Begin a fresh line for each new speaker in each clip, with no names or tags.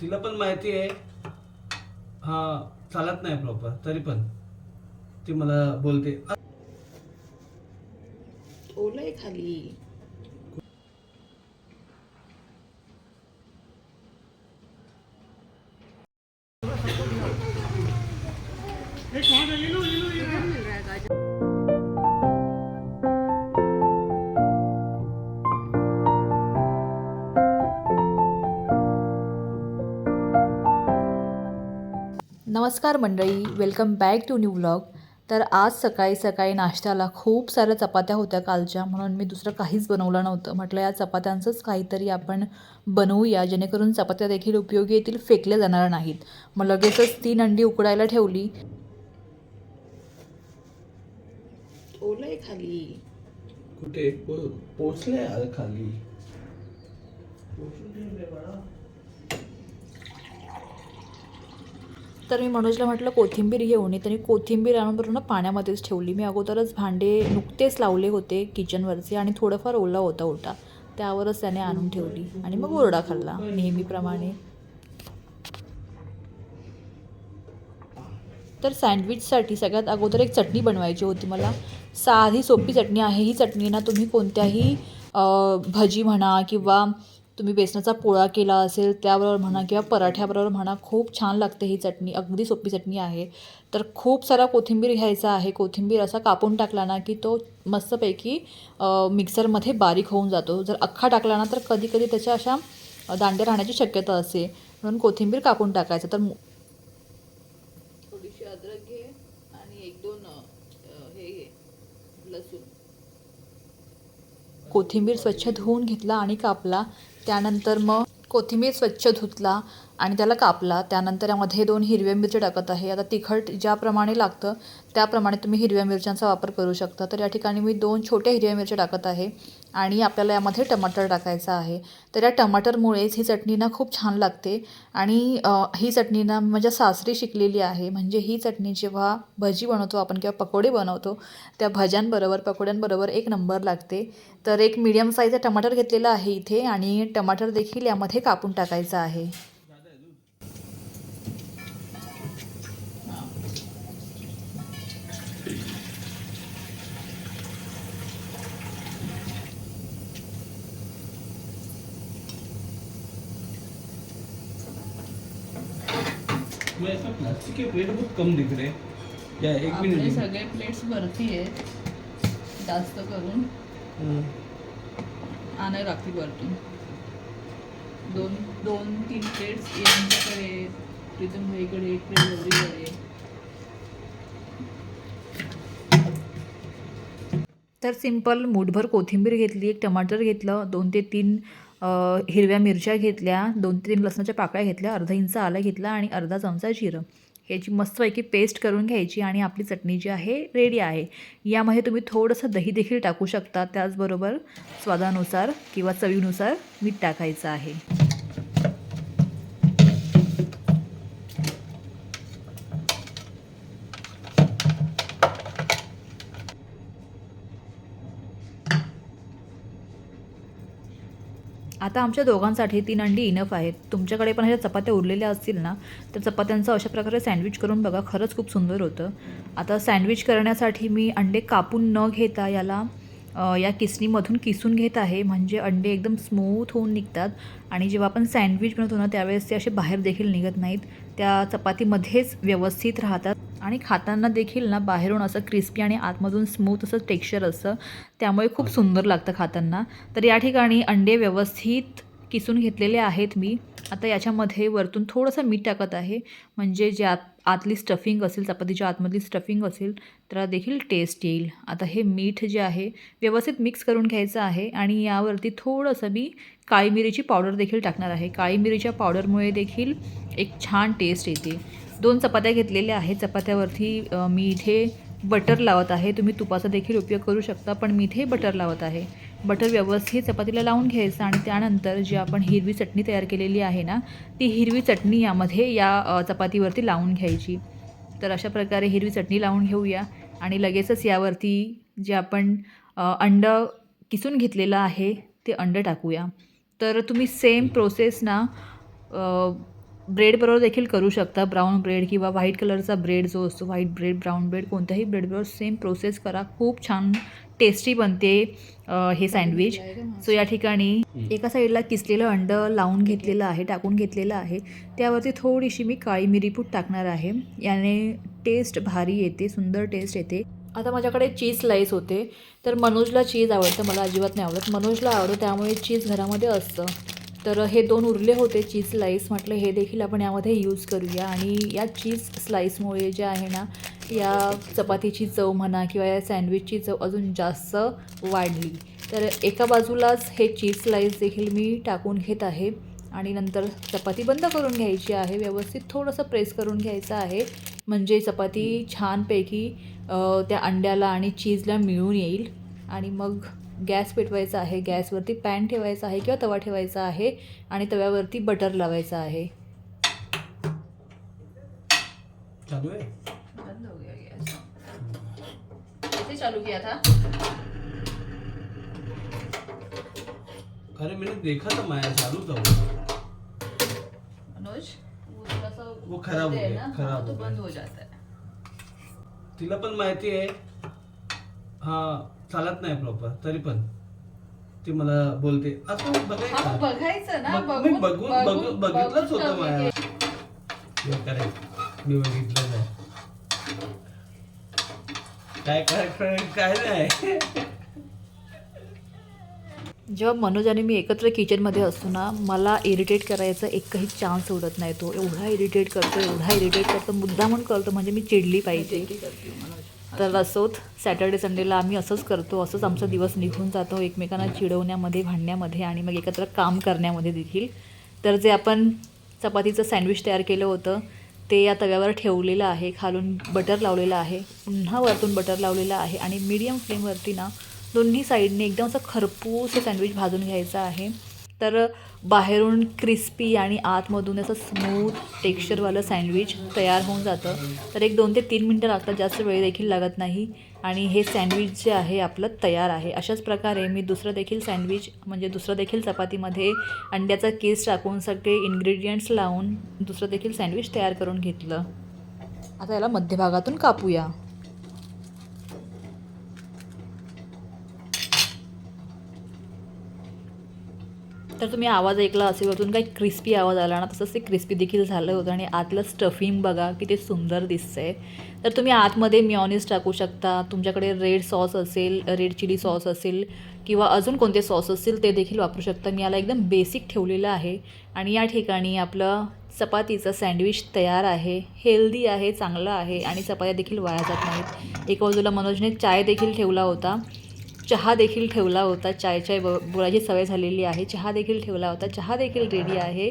तिला पण माहिती आहे. हा चालत नाही प्रॉपर तरी पण. ती मला बोलते.
ओलय खाली.
नमस्कार मंडळी welcome back to new vlog तर आज सकाळी सकाळी नाश्त्याला खूप साऱ्या चपात्या होत्या कालच्या म्हणून मी दुसरं काहीच बनवलं नव्हतं. म्हटलं या चपात्यांचंच काहीतरी आपण बनवूया जेणेकरून चपात्या देखील उपयोगी येतील फेकल्या जाणार नाहीत. मग लगेचच तीन अंडी उकडायला ठेवली.
ओलय खाली.
कुठे? खाली.
तर मी मनोजला म्हटलं कोथिंबीर घेऊन ये. त्यांनी कोथिंबीर आणून पाण्यामध्येच ठेवली. मी अगोदरच भांडे नुकतेच लावले होते किचनवरचे आणि थोडंफार ओला होता ओटा त्यावरच त्याने आणून ठेवली आणि मग ओरडा खाल्ला नेहमीप्रमाणे. तर सँडविचसाठी सगळ्यात अगोदर एक चटणी बनवायची होती मला. साधी सोपी चटणी आहे. ही चटणी ना तुम्ही कोणत्याही भजी म्हणा किंवा तुम्ही बेसनाचा पोळा केला असेल त्याबरोबर म्हणा किंवा पराठ्याबरोबर म्हणा खूप छान लागते ही चटणी. अगदी सोपी चटणी आहे. तर खूप सारा कोथिंबीर घ्यायचा आहे. कोथिंबीर असा कापून टाकला ना की तो मस्तपैकी मिक्सरमध्ये बारीक होऊन जातो. जर अख्खा टाकला ना तर कधी कधी त्याच्या अशा दांड्या राहण्याची शक्यता असते. म्हणून कोथिंबीर कापून टाकायचं. तर थोडीशी अद्रक घे आणि एक दोन हे लसूण. कोथिंबीर स्वच्छ धुवून घेतला आणि कापला. त्यानंतर मग कोथिंबीर स्वच्छ धुतला. आणि त्याला कापला. त्यानंतर यामध्ये दोन हिरव्या मिरच्या टाकत आहे. आता तिखट ज्याप्रमाणे लागतं त्याप्रमाणे तुम्ही हिरव्या मिरच्यांचा वापर करू शकता. तर या ठिकाणी मी दोन छोट्या हिरव्या मिरच्या टाकत आहे आणि आपल्याला यामध्ये टमाटर टाकायचं आहे. तर या टमाटरमुळेच ही चटणी ना खूप छान लागते आणि ही चटणी ना माझ्या सासरी शिकलेली आहे. म्हणजे ही चटणी जेव्हा भजी बनवतो आपण किंवा पकोडे बनवतो त्या भज्यांबरोबर पकोड्यांबरोबर एक नंबर लागते. तर एक मीडियम साईजचा टमाटर घेतलेला आहे इथे आणि टमाटर देखील यामध्ये कापून टाकायचं आहे.
मैं ऐसा प्लास्टिक के प्लेट बहुत कम दिख रहे क्या एक
आपले
मिनट
सगळे प्लेट्स वरती आहेत. जास्त करून.
हम्म.
आणायला लागतील वरतून. दोन दोन तीन प्लेट्स यांच्याकडे प्रीतम भाईकडे एक प्लेट गौरीकडे
तर सिंपल मूठभर कोथिंबीर घेतली एक टमाटर घेतलं दोन ते तीन हिरव्या मिरच्या घेतल्या दोन तीन लसणाच्या पाकळ्या घेतल्या अर्धा इंच आलं घेतला आणि अर्धा चमचा जिरं. ह्याची मस्तपैकी पेस्ट करून घ्यायची आणि आपली चटणी जी आहे रेडी आहे. यामध्ये तुम्ही थोडंसं दही देखील टाकू शकता. त्याचबरोबर स्वादानुसार किंवा चवीनुसार मीठ टाकायचं आहे. आता आमच्या दोघांसाठी तीन अंडी इनफ आहेत. तुमच्याकडे पण ह्या चपात्या उरलेल्या असतील ना तर चपात्यांचं अशा प्रकारे सँडविच करून बघा खरंच खूप सुंदर होतं. आता सँडविच करण्यासाठी मी अंडे कापून न घेता याला या किसणीमधून किसून घेत आहे. म्हणजे अंडे एकदम स्मूथ होऊन निघतात. आणि जेव्हा आपण सँडविच बनवतो ना त्यावेळेस ते असे बाहेर देखील निघत नाहीत. त्या चपातीमध्येच व्यवस्थित राहतात. आणि खाताना देखील ना बाहेरून असं क्रिस्पी आणि आतमधून स्मूथ असं टेक्स्चर असतं त्यामुळे खूप सुंदर लागतं खाताना. तर या ठिकाणी अंडे व्यवस्थित किसून घेतलेले आहेत मी. आता याच्यामध्ये वरतून थोडंसं मीठ टाकत आहे. म्हणजे जे आत आतली स्टफिंग असेल चपातीच्या आतमधली स्टफिंग असेल त्याला देखील टेस्ट येईल. आता हे मीठ जे आहे व्यवस्थित मिक्स करून घ्यायचं आहे आणि यावरती थोडंसं मी काळी मिरीची पावडर देखील टाकणार आहे. काळी मिरीच्या पावडरमुळे देखील एक छान टेस्ट येते. दोन चपात्या घेतलेल्या आहेत. चपात्यावरती मी इथे बटर लावत आहे. तुम्ही तुपाचा देखील उपयोग करू शकता पण मी इथे बटर लावत आहे. बटर व्यवस्थित चपातीला लावून घ्यायचं आणि त्यानंतर जी आपण हिरवी चटणी तयार केलेली आहे ना ती हिरवी चटणी यामध्ये या चपातीवरती लावून घ्यायची. तर अशा प्रकारे हिरवी चटणी लावून घेऊया. आणि लगेचच यावरती जे आपण अंड अंडं किसून घेतलेलं आहे ते अंडं टाकूया. तर तुम्ही सेम प्रोसेस ना ब्रेडबरोबर देखील करू शकता. ब्राऊन ब्रेड किंवा व्हाईट कलरचा ब्रेड जो असतो व्हाईट ब्रेड ब्राऊन ब्रेड कोणत्याही ब्रेडबरोबर सेम प्रोसेस करा. खूप छान टेस्टी बनते हे सँडविच. सो या ठिकाणी एका साईडला किसलेलं अंड लावून घेतलेलं आहे टाकून घेतलेलं आहे. त्यावरती थोडीशी मी काळी मिरीपूट टाकणार आहे. याने टेस्ट भारी येते सुंदर टेस्ट येते. आता माझ्याकडे चीज स्लाईस होते. तर मनोजला चीज आवडतं मला अजिबात नाही आवडत. मनोजला आवडतं त्यामुळे चीज घरामध्ये असतं. तर हे दोन उरले होते चीज स्लाईस म्हटलं हे देखील आपण यामध्ये यूज करूया. आणि या चीज स्लाईसमुळे जे आहे ना या चपातीची चव म्हणा किंवा या सँडविचची चव अजून जास्त वाढली. तर एका बाजूलाच हे चीज स्लाईस देखील मी टाकून घेत आहे. आणि नंतर चपाती बंद करून घ्यायची आहे. व्यवस्थित थोडंसं प्रेस करून घ्यायचं आहे. म्हणजे चपाती छानपैकी त्या अंड्याला आणि चीजला मिळून येईल. आणि मग गॅस पेटवायचा आहे गॅसवरती पॅन ठेवायचा आहे किंवा तवा ठेवायचा आहे आणि तव्यावरती बटर लावायचं आहे.
चालू आहे?
बंद हो गया गैस. कैसे चालू किया था?
अरे मैंने देखा था माया चालू था वो।
मनोज वो थोड़ा सा
वो खराब हो गया, खराब
हाँ,
हो
तो
गया।
बंद हो जाता है।
तिला पण माहिती आहे। हा चालत नाही प्रॉपर तरी पण. ती मला बोलते असं बघायचं.
बघायचं ना
बघ- मी बघून बघून बघितलंच होतं हे करेक्ट मी बघितलं नाही. काय काय काय काय नाही.
जेव्हा मनोज आणि मी एकत्र किचनमध्ये असतो ना मला इरिटेट करायचा एकही चान्स उडत नाही तो. एवढा इरिटेट करतो एवढा इरिटेट करतो मुद्दा म्हणून करतो म्हणजे मी चिडली पाहिजे. तर असोत सॅटर्डे संडेला आम्ही असंच करतो असंच आमचा दिवस निघून जातो एकमेकांना चिडवण्यामध्ये भांडण्यामध्ये आणि मग एकत्र काम करण्यामध्ये देखील. तर जे आपण चपातीचं सँडविच तयार केलं होतं ते या तव्यावर ठेवलेलं आहे खालून बटर लावलेलं आहे पुन्हा वरतून बटर लावलेलं आहे आणि मीडियम फ्लेमवरती ना दोन्ही साईडने एकदम असं खरपूस सँडविच भाजून घ्यायचं आहे. तर बाहेरून क्रिस्पी आणि आतमधून असं स्मूथ टेक्स्चरवालं सँडविच तयार होऊन जातं. तर एक दोन ते तीन मिनटं लागतात जास्त वेळ देखील लागत नाही. आणि हे सँडविच जे आहे आपलं तयार आहे. अशाच प्रकारे मी दुसरं देखील सँडविच म्हणजे दुसरं देखील चपातीमध्ये अंड्याचा केस टाकून सगळे इन्ग्रेडियंट्स लावून दुसरं देखील सँडविच तयार करून घेतलं. आता याला मध्यभागातून कापूया. तर तुम्ही आवाज ऐकला असेल वरतून काही क्रिस्पी आवाज आला ना तसंच ते क्रिस्पी देखील झालं होतं आणि आतलं स्टफिंग बघा किती सुंदर दिसतंय. तर तुम्ही आतमध्ये मिऑनिस टाकू शकता तुमच्याकडे रेड सॉस असेल रेड चिली सॉस असेल किंवा अजून कोणते सॉस असतील ते देखील वापरू शकता. मी याला एकदम बेसिक ठेवलेलं आहे आणि या ठिकाणी आपलं चपातीचं सँडविच तयार आहे. हेल्दी आहे चांगलं आहे आणि चपात्या देखील वाया जात नाहीत. एका बाजूला मनोजने चाय देखील ठेवला होता. चहा देखील ठेवला होता चायच्या ब बोलाची सवय झालेली आहे. चहा देखील ठेवला होता चहा देखील रेडी आहे.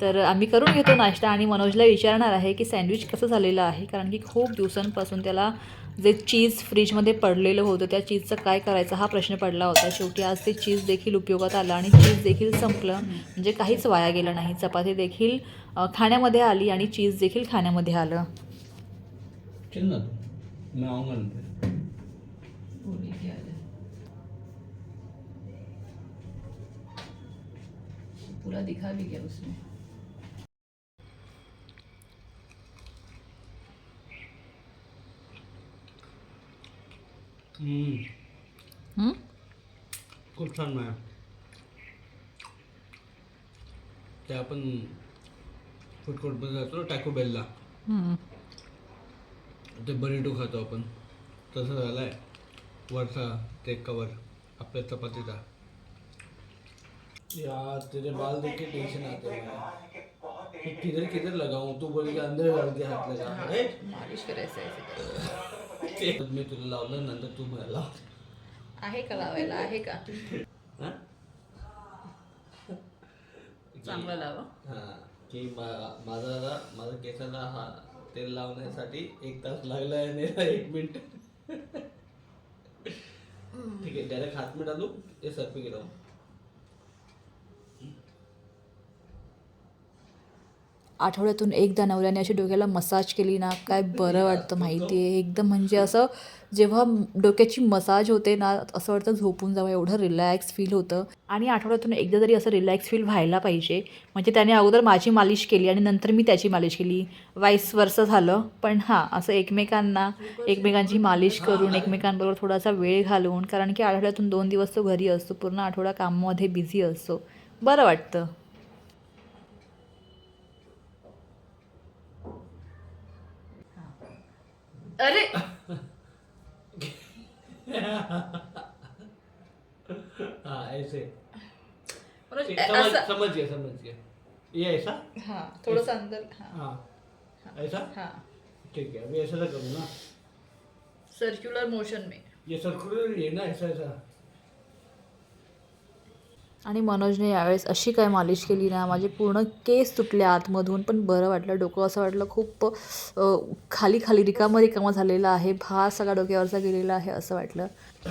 तर आम्ही करून घेतो नाश्ता आणि मनोजला विचारणार आहे की सँडविच कसं झालेलं आहे कारण की खूप दिवसांपासून त्याला जे चीज फ्रीजमध्ये पडलेलं होतं त्या चीजचं काय करायचं हा प्रश्न पडला होता. शेवटी आज ते चीज देखील उपयोगात आलं आणि चीज देखील संपलं. म्हणजे काहीच वाया गेलं नाही. चपाती देखील खाण्यामध्ये आली आणि चीज देखील खाण्यामध्ये आलं
चल ना तू मैं आऊंगा ना फिर
वो लेके आ जाए पूरा दिखा भी गया उसमें
हम्म? खूप छान माया ते आपण फूड कोर्टमध्ये जातो ना टॅको बेलला. ते बरिटो खातो आपण तसं झालंय। वरचा ते कवर आपल्या चपातीचा। यार तेरे बाल देख के टेंशन आते हैं। मैं किधर किधर लगाऊं? तू बोल के अंदर डाल के हाथ लगा।
मालिश करायचं आहे
ते मी तुला लावलं नंतर तू मला लाव
आहे का लावायला? आहे का?
हा?
चांगलं लावा.
हा की मा- माझा माझा केसाला हा तेल लावण्यासाठी एक तास लागला आहे आणि एक मिनिट. ठीक है डायरेक्ट हाथ में डालू या सर पे
आठवड्यातून एकदा नवऱ्याने अशी डोक्याला मसाज केली ना काय बरं वाटतं माहिती आहे एकदम म्हणजे असं जेव्हा डोक्याची मसाज होते ना असं वाटतं झोपून जावं एवढं रिलॅक्स फील होतं. आणि आठवड्यातून एकदा तरी असं रिलॅक्स फील व्हायला पाहिजे. म्हणजे त्याने अगोदर माझी मालिश केली आणि नंतर मी त्याची मालिश केली. वाईस वर्ष झालं. पण हां असं एकमेकांना एकमेकांची मालिश करून एकमेकांबरोबर थोडासा वेळ घालवून कारण की आठवड्यातून दोन दिवस तो घरी असतो पूर्ण आठवडा कामामध्ये बिझी असतो. बरं वाटतं.
अरे.
हाँ ऐसे.
मनोज,
ठीक,
ए-
समझ
असं
समझ गया समझ गया ये ऐसा?
हां थोडंसं अंदर हां.
हाँ. ऐसा?
हां.
ठीक है अभी ऐसा ना करूँ ना.
सर्क्युलर मोशन में.
ये सर्कुलर ये ना ऐसा ऐसा.
आणि मनोजने यावेळेस अशी काय मालिश केली ना माझे पूर्ण केस तुटले आतमधून पण बरं वाटलं. डोकं असं वाटलं खूप खाली खाली रिकामं रिकामं झालेलं आहे भार सगळा डोक्यावरचा गेलेला आहे असं वाटलं.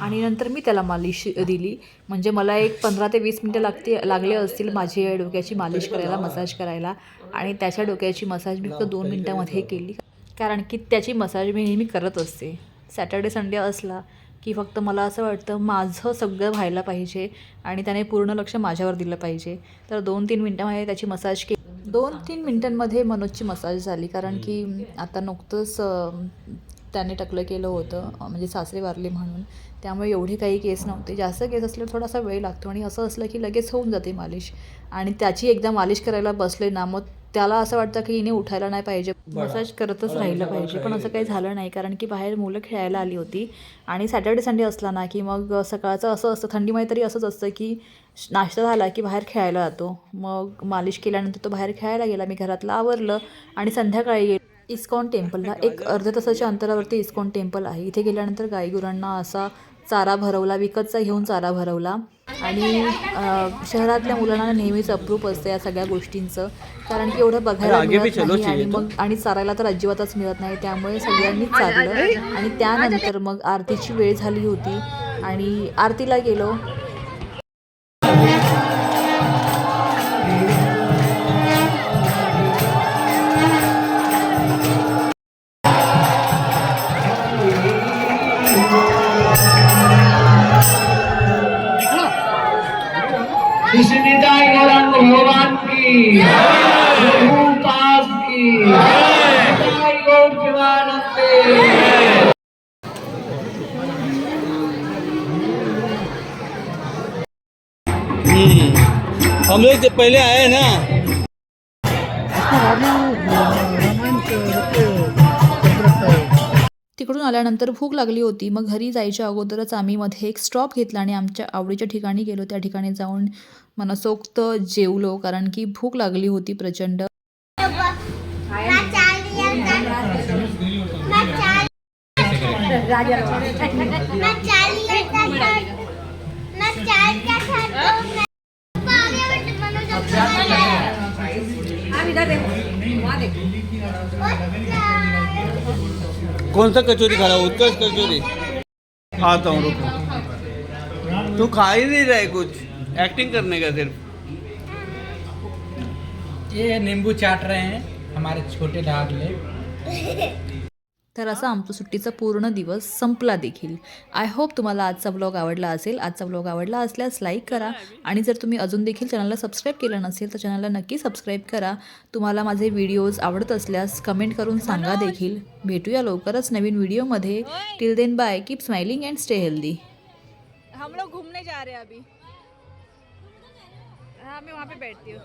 आणि नंतर मी त्याला मालिश दिली. म्हणजे मला एक पंधरा ते वीस मिनटं लागते लागले असतील माझी डोक्याची मालिश करायला मसाज करायला. आणि त्याच्या डोक्याची मसाज मी फक्त दोन मिनटामध्ये केली. कारण की त्याची मसाज मी नेहमी करत असते. सॅटर्डे संडे असला की फक्त मला असं वाटतं माझं सगळं व्हायला पाहिजे आणि त्याने पूर्ण लक्ष माझ्यावर दिलं पाहिजे. तर दोन तीन मिनटामध्ये त्याची मसाज केली. दोन तीन मिनटांमध्ये मनोजची मसाज झाली कारण की आता नुकतंच त्याने टकलं केलं होतं म्हणजे सासरे वारले म्हणून. त्यामुळे एवढे काही केस नव्हते. जास्त केस असल्यावर थोडासा वेळ लागतो आणि असं असलं की लगेच होऊन जाते मालिश. आणि त्याची एकदा मालिश करायला बसले ना मग त्याला असं वाटतं की हिने उठायला नाही पाहिजे. मसाज करतच राहिलं पाहिजे. पण असं काही झालं नाही कारण की बाहेर मुलं खेळायला आली होती. आणि सॅटर्डे संडे असला ना की मग सकाळचं असं असतं थंडीमध्ये तरी असंच असतं की नाश्ता झाला की बाहेर खेळायला जातो. मग मालिश केल्यानंतर तो बाहेर खेळायला गेला मी घरातलं आवरलं आणि संध्याकाळी गेलो. इस्कॉन टेम्पलला एक अर्ध्या तासाच्या अंतरावरती इस्कॉन टेम्पल आहे. इथे गेल्यानंतर गाईगुरांना असा चारा भरवला विकतचा घेऊन चारा भरवला. आणि शहरातल्या मुलांना नेहमीच अप्रूप असतं या सगळ्या गोष्टींचं. कारण की एवढं बघायला मिळत नाही आणि. मग आणि चारायला तर अजिबातच मिळत नाही. त्यामुळे सगळ्यांनीच चाललं. आणि त्यानंतर मग आरतीची वेळ झाली होती. आणि आरतीला गेलो.
हम लोग जब पहले आए हैं ना।
तिकडून आल्यानंतर भूक लागली होती. मग घरी जायच्या अगोदरच आम्ही मध्ये एक स्टॉप घेतला आणि आमच्या आवडीच्या ठिकाणी गेलो. त्या ठिकाणी जाऊन मनसोक्त जेवलो कारण की भूक लागली होती प्रचंड.
कौन सा कचौरी खा रहा है उत्कर्ष कचौरी। आता हूँ रुको। तू खा ही नहीं रहा है कुछ। एक्टिंग करने का सिर्फ़।
ये नींबू चाट रहे हैं हमारे छोटे डागले
तर असा आमचा सुट्टीचा पूर्ण दिवस संपला देखील. आय होप तुम्हाला आजचा ब्लॉग आवडला असेल. आजचा ब्लॉग आवडला असल्यास लाईक करा. आणि जर तुम्ही अजून देखील चॅनलला सबस्क्राईब केलं नसेल तर चॅनलला नक्की सबस्क्राईब करा. तुम्हाला माझे व्हिडिओज आवडत असल्यास कमेंट करून सांगा देखील. भेटूया लवकरच नवीन व्हिडिओमध्ये till then bye keep smiling and stay healthy
हम लोग घूमने जा रहे हैं अभी। हाँ मैं वहाँ पे बैठती हूँ।